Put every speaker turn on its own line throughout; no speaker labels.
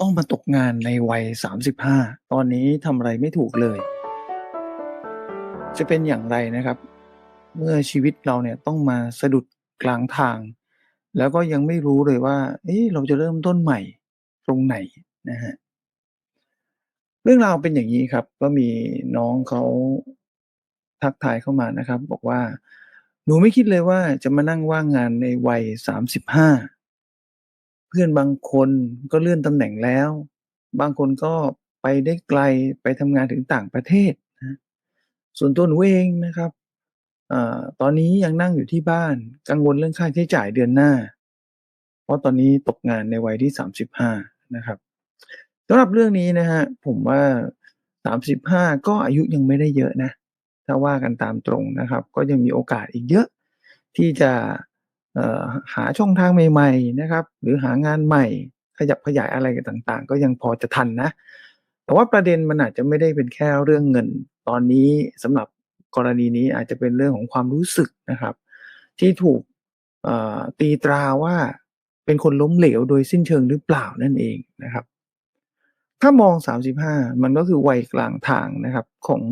ต้องมาตกงานในวัย 35 ตอนนี้ทำอะไรไม่ถูกเลย จะเป็นอย่างไรนะครับ เมื่อชีวิตเราเนี่ยต้องมาสะดุดกลางทาง แล้วก็ยังไม่รู้เลยว่า เอ๊ะเราจะเริ่มต้นใหม่ตรงไหนนะครับเรื่องราวเป็นอย่างงี้ครับ ก็มีน้องเขาทักทายเข้ามานะครับ บอกว่า"หนูไม่คิดเลยว่าจะมานั่งว่างงานในวัย 35" เพื่อนบางคนก็เลื่อนตำแหน่งแล้ว บางคนก็ไปได้ไกลไปทำงานถึงต่างประเทศนะส่วนตัวหนูเองนะครับอตอนนี้ยังนั่งอยู่ที่บ้านกังวลเรื่องค่าใช้จ่ายเดือนหน้า เพราะตอนนี้ตกงานในวัยที่ 35 นะครับสำหรับเรื่องนี้นะครับผมว่า 35 ก็อายุยังไม่ได้เยอะนะ ถ้าว่ากันตามตรงนะครับ ก็ยังมีโอกาสอีกเยอะ ที่จะ หาช่องทางใหม่ๆนะครับ หรือหางานใหม่ขยับขยายอะไรต่าง ๆ ก็ยังพอจะทันนะ แต่ว่าประเด็นมันอาจจะไม่ได้เป็นแค่เรื่องเงิน ตอนนี้สำหรับกรณีนี้อาจจะเป็นเรื่องของความรู้สึกนะครับ ที่ถูกตีตราว่าเป็นคนล้มเหลวโดยสิ้นเชิงหรือเปล่านั่นเองนะครับ ถ้ามอง 35 มันก็คือวัยกลางทางนะครับของ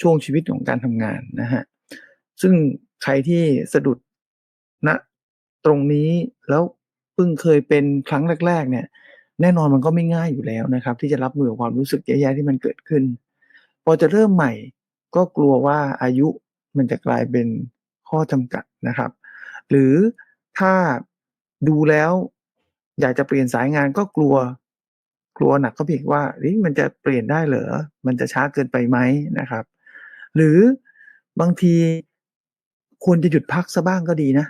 ช่วงชีวิตของการทำงานนะครับซึ่งใครที่สะดุดณ ตรงนี้แล้วเพิ่งเคยเป็นครั้งแรก ๆ เนี่ย แน่นอนมันก็ไม่ง่ายอยู่แล้วนะครับ ที่จะรับมือกับความรู้สึกแย่ๆที่มันเกิดขึ้น พอจะเริ่มใหม่ก็กลัวว่าอายุมันจะกลายเป็นข้อจำกัดนะครับ หรือถ้าดูแล้วอยากจะเปลี่ยนสายงานก็กลัว กลัวหนักเข้าไปอีกว่ามันจะเปลี่ยนได้เหรอ?มันจะช้าเกินไปไหม?นะครับ หรือบางทีควรจะหยุดพักเสียบ้างก็ดีนะ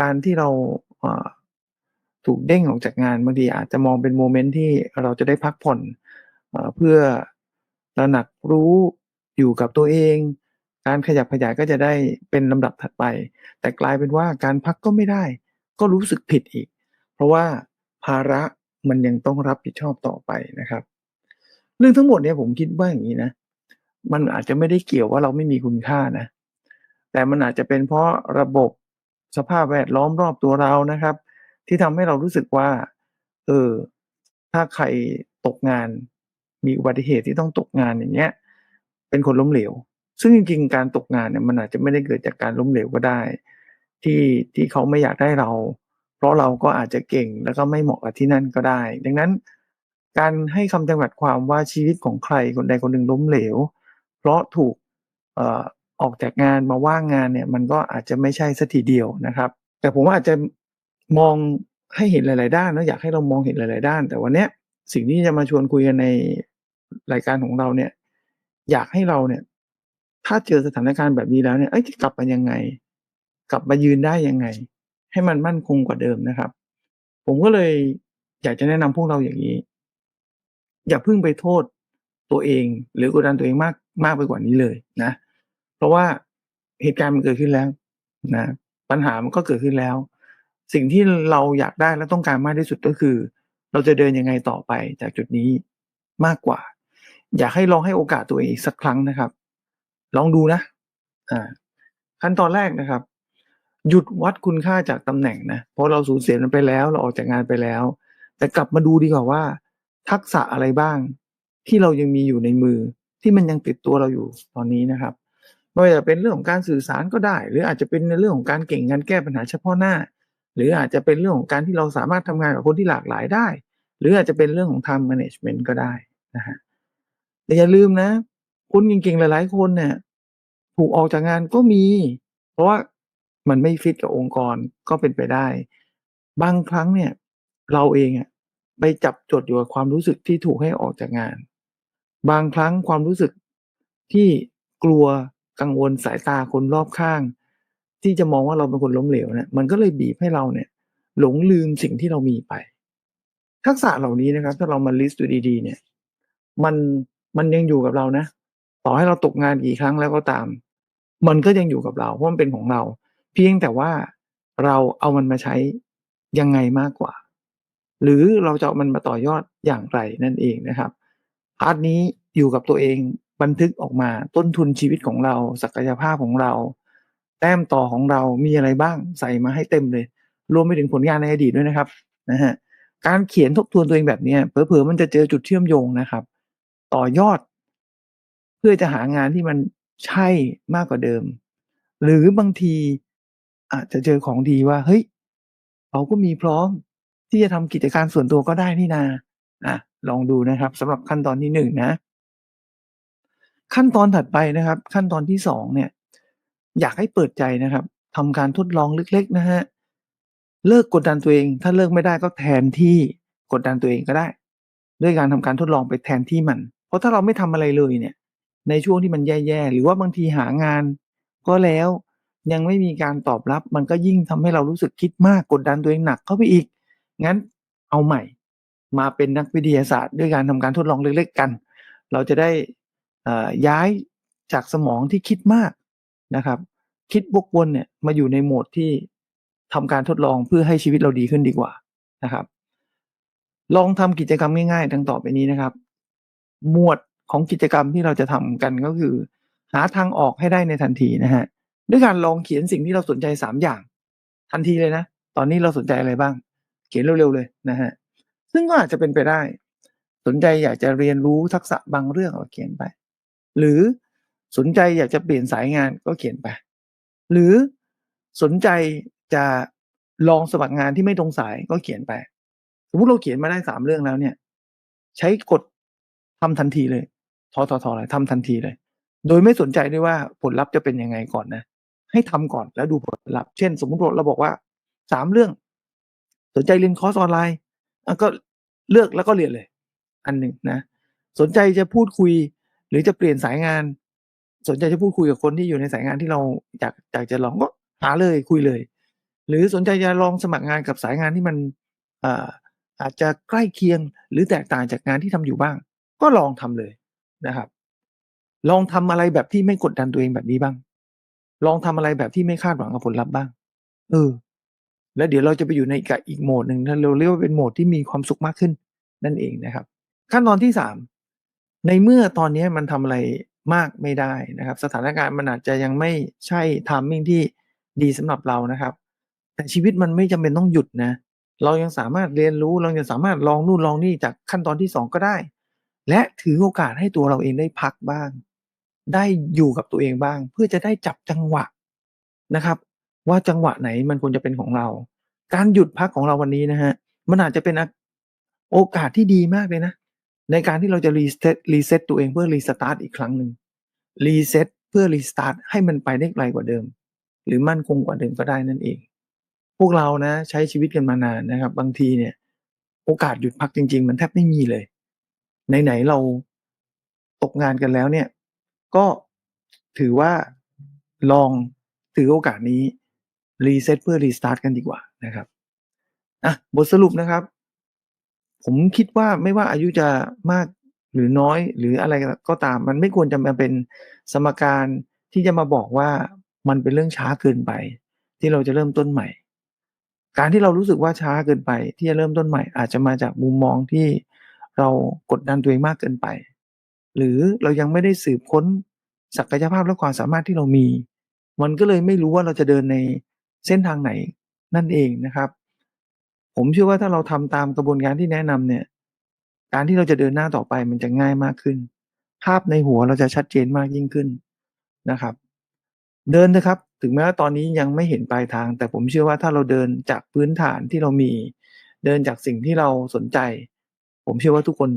การที่เราถูกเด้งออกจากงานบางทีอาจจะมองเป็นโมเมนต์ที่เราจะได้พักผ่อนเพื่อระหนักรู้อยู่กับตัวเอง การขยับขยายก็จะได้เป็นลำดับถัดไป แต่กลายเป็นว่าการพักก็ไม่ได้ ก็รู้สึกผิดอีก เพราะว่าภาระมันยังต้องรับผิดชอบต่อไปนะครับ เรื่องทั้งหมดเนี่ยผมคิดว่าอย่างงี้นะ มันอาจจะไม่ได้เกี่ยวว่าเราไม่มีคุณค่านะ แต่มันอาจจะเป็นเพราะระบบ สภาพแวดล้อมรอบตัวเรานะครับ ที่ทำให้เรารู้สึกว่า เออ ถ้าใครตกงาน มีอุบัติเหตุที่ต้องตกงานอย่างเงี้ย เป็นคนล้มเหลว ซึ่งจริงๆการตกงานเนี่ยมันอาจจะไม่ได้เกิดจากการล้มเหลวก็ได้ ที่ที่เขาไม่อยากได้เรา เพราะเราก็อาจจะเก่งแล้วก็ไม่เหมาะกับที่นั่นก็ได้ ดังนั้น การให้คำจำกัดความว่าชีวิตของใครคนใดคนหนึ่งล้มเหลว เพราะถูกเออกจากงานมาว่างงานเนี่ย มันก็อาจจะไม่ใช่สียทีเดียวนะครับ แต่ผมว่าอาจจะมองให้เห็นหลาย ๆ ด้านนะอยากให้เรามองเห็นหลาย ๆ ด้าน แต่วันเนี้ยสิ่งที่จะมาชวนคุยกันในรายการของเราเนี่ย อยากให้เราเนี่ย ถ้าเจอสถานการณ์แบบนี้แล้วเนี่ยเอ๊ยจะกลับมายังไง?กลับมายืนได้ยังไง?ให้มันมั่นคงกว่าเดิมนะครับ ผมก็เลยอยากจะแนะนำพวกเราอย่างงี้ อย่าเพิ่งไปโทษตัวเอง หรือกดดันตัวเองมากมากไปกว่านี้เลยนะ เพราะว่าเหตุการณ์มันเกิดขึ้นแล้วนะปัญหามันก็เกิดขึ้นแล้ว สิ่งที่เราอยากได้และต้องการมากที่สุดก็คือ เราจะเดินยังไงต่อไปจากจุดนี้มากกว่า อยากให้ลองให้โอกาสตัวเองสักครั้งนะครับ ลองดูนะอ่าขั้นตอนแรกนะครับ หยุดวัดคุณค่าจากตำแหน่งนะเพราะเราสูญเสียมันไปแล้ว เราออกจากงานไปแล้ว แต่กลับมาดูดีกว่าว่า ทักษะอะไรบ้าง ที่เรายังมีอยู่ในมือที่มันยังติดตัวเราอยู่ตอนนี้นะครับ ไม่ว่าจะเป็นเรื่องของการสื่อสารก็ได้ หรืออาจจะเป็นในเรื่องของการเก่งงานแก้ปัญหาเฉพาะหน้า หรืออาจจะเป็นเรื่องของการที่เราสามารถทำงานกับคนที่หลากหลายได้ หรืออาจจะเป็นเรื่องของ Time Management ก็ได้นะครับแต่อย่าลืมนะ คนเก่งๆหลาย ๆ คนเนี่ยถูกออกจากงานก็มี เพราะว่ามันไม่ฟิตกับองค์กรก็เป็นไปได้ บางครั้งเนี่ย เราเองอะไปจับจดอยู่กับความรู้สึกที่ถูกให้ออกจากงาน บางครั้งความรู้สึกที่กลัว กังวลสายตาคนรอบข้าง ที่จะมองว่าเราเป็นคนล้มเหลวเนี่ยมันก็เลยบีบให้เราเนี่ย หลงลืมสิ่งที่เรามีไป ทักษะเหล่านี้นะครับ ถ้าเรามาลิสต์ดูดี ๆ เนี่ย มันมันยังอยู่กับเรานะ ต่อให้เราตกงานกี่ครั้งแล้วก็ตาม มันก็ยังอยู่กับเรา เพราะมันเป็นของเรา เพียงแต่ว่าเราเอามันมาใช้ยังไงมากกว่า หรือเราจะเอามันมาต่อยอดอย่างไรนั่นเองนะครับพาร์ตนี้อยู่กับตัวเอง บันทึกออกมาต้นทุนชีวิตของเรา ศักยภาพของเรา แต้มต่อของเรามีอะไรบ้างใส่มาให้เต็มเลย รวมไปถึงผลงานในอดีตด้วยนะครับนะครับการเขียนทบทวนตัวเองแบบนี้เผลอๆมันจะเจอจุดเชื่อมโยงนะครับ ต่อยอด เพื่อจะหางานที่มันใช่มากกว่าเดิม หรือบางทีอาจจะเจอของดีว่าเฮ้ยเราก็มีพร้อมที่จะทำกิจการส่วนตัวก็ได้นี่นาอะลองดูนะครับสำหรับขั้นตอนที่1นะ ขั้นตอนถัดไปนะครับ ขั้นตอนที่2เนี่ย อยากให้เปิดใจนะครับทำการทดลองเล็ก ๆ นะครับเลิกกดดันตัวเอง ถ้าเลิกไม่ได้ก็แทนที่กดดันตัวเองก็ได้ ด้วยการทำการทดลองไปแทนที่มัน เพราะถ้าเราไม่ทำอะไรเลยเนี่ย ในช่วงที่มันแย่ๆหรือว่าบางทีหางาน ก็แล้วยังไม่มีการตอบรับ มันก็ยิ่งทำให้เรารู้สึกคิดมากกดดันตัวเองหนักเข้าไปอีก งั้นเอาใหม่ มาเป็นนักวิทยาศาสตร์ ด้วยการทำการทดลองเล็ก ๆ กัน เราจะได้ ย้ายจากสมองที่คิดมากนะครับ คิดวกวนเนี่ยมาอยู่ในโหมดที่ทำการทดลองเพื่อให้ชีวิตเราดีขึ้นดีกว่านะครับ ลองทำกิจกรรมง่ายๆดังต่อไปนี้นะครับ หมวดของกิจกรรมที่เราจะทำกันก็คือ หาทางออกให้ได้ในทันทีนะครับด้วยการลองเขียนสิ่งที่เราสนใจ3อย่าง ทันทีเลยนะ ตอนนี้เราสนใจอะไรบ้าง เขียนเร็วๆเลยนะครับซึ่งก็อาจจะเป็นไปได้ สนใจอยากจะเรียนรู้ทักษะบางเรื่องก็เขียนไป หรือสนใจอยากจะเปลี่ยนสายงานก็เขียนไป หรือสนใจจะลองสมัครงานที่ไม่ตรงสายก็เขียนไป สมมติเราเขียนมาได้3เรื่องแล้วเนี่ย ใช้กดทำทันทีเลยทททอเลยทำทันทีเลย โดยไม่สนใจด้วยว่าผลลัพธ์จะเป็นยังไงก่อนนะ ให้ทำก่อนแล้วดูผลลัพธ์เช่น สมมติเราบอกว่า3เรื่อง สนใจเรียนคอร์สออนไลน์ก็เลือกแล้วก็เรียนเลย อันหนึ่งนะ สนใจจะพูดคุย หรือจะเปลี่ยนสายงาน สนใจจะพูดคุยกับคนที่อยู่ในสายงานที่เราอยากอยากจะลองก็หาเลยคุยเลย หรือสนใจจะลองสมัครงานกับสายงานที่มันอาจจะใกล้เคียงหรือแตกต่างจากงานที่ทำอยู่บ้าง ก็ลองทำเลยนะครับ ลองทำอะไรแบบที่ไม่กดดันตัวเองแบบนี้บ้าง ลองทำอะไรแบบที่ไม่คาดหวังกับผลลัพธ์บ้าง เออ แล้วเดี๋ยวเราจะไปอยู่ในกับอีกโหมดหนึ่งเราเรียกว่าเป็นโหมดที่มีความสุขมากขึ้นนั่นเองนะครับ ขั้นตอนที่3 ในเมื่อตอนนี้มันทำอะไรมากไม่ได้นะครับ สถานการณ์มันอาจจะยังไม่ใช่ timing ที่ดีสำหรับเรานะครับ แต่ชีวิตมันไม่จำเป็นต้องหยุดนะเรายังสามารถเรียนรู้เรายังสามารถลองนู่นลองนี่จากขั้นตอนที่ 2 ก็ได้ และถือโอกาสให้ตัวเราเองได้พักบ้าง ได้อยู่กับตัวเองบ้าง เพื่อจะได้จับจังหวะนะครับ ว่าจังหวะไหนมันควรจะเป็นของเรา การหยุดพักของเราวันนี้นะครับมันอาจจะเป็นโอกาสที่ดีมากเลยนะ ในการที่เราจะ reset reset ตัวเองเพื่อ restart อีกครั้งหนึ่ง reset เพื่อ restart ให้มันไปได้ไกลกว่าเดิม หรือมั่นคงกว่าเดิมก็ได้นั่นเอง พวกเรานะใช้ชีวิตกันมานานนะครับ บางทีเนี่ย โอกาสหยุดพักจริง ๆ มันแทบไม่มีเลยไหนๆเราตกงานกันแล้วเนี่ย ก็ถือว่าลองถือโอกาสนี้ reset เพื่อ restart กันดีกว่านะครับอะบทสรุปนะครับ ผมคิดว่าไม่ว่าอายุจะมากหรือน้อยหรืออะไรก็ตาม มันไม่ควรจะมาเป็นสมการที่จะมาบอกว่ามันเป็นเรื่องช้าเกินไป ที่เราจะเริ่มต้นใหม่ การที่เรารู้สึกว่าช้าเกินไป ที่จะเริ่มต้นใหม่ อาจจะมาจากมุมมองที่เรากดดันตัวเองมากเกินไป หรือเรายังไม่ได้สืบค้นศักยภาพและความสามารถที่เรามี มันก็เลยไม่รู้ว่าเราจะเดินในเส้นทางไหนนั่นเองนะครับ ผมเชื่อว่าถ้าเราทำตามกระบวนการที่แนะนำเนี่ย การที่เราจะเดินหน้าต่อไปมันจะง่ายมากขึ้น ภาพในหัวเราจะชัดเจนมากยิ่งขึ้นนะครับ เดินเถอะครับ ถึงแม้ว่าตอนนี้ยังไม่เห็นปลายทาง แต่ผมเชื่อว่าถ้าเราเดินจากพื้นฐานที่เรามี เดินจากสิ่งที่เราสนใจ ผมเชื่อว่าทุกคน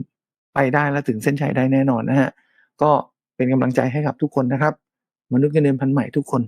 ไปได้และถึงเส้นชัยได้แน่นอนนะครับก็เป็นกำลังใจให้กับทุกคนนะครับ มนุษย์เงินเดือนพันใหม่ทุกคน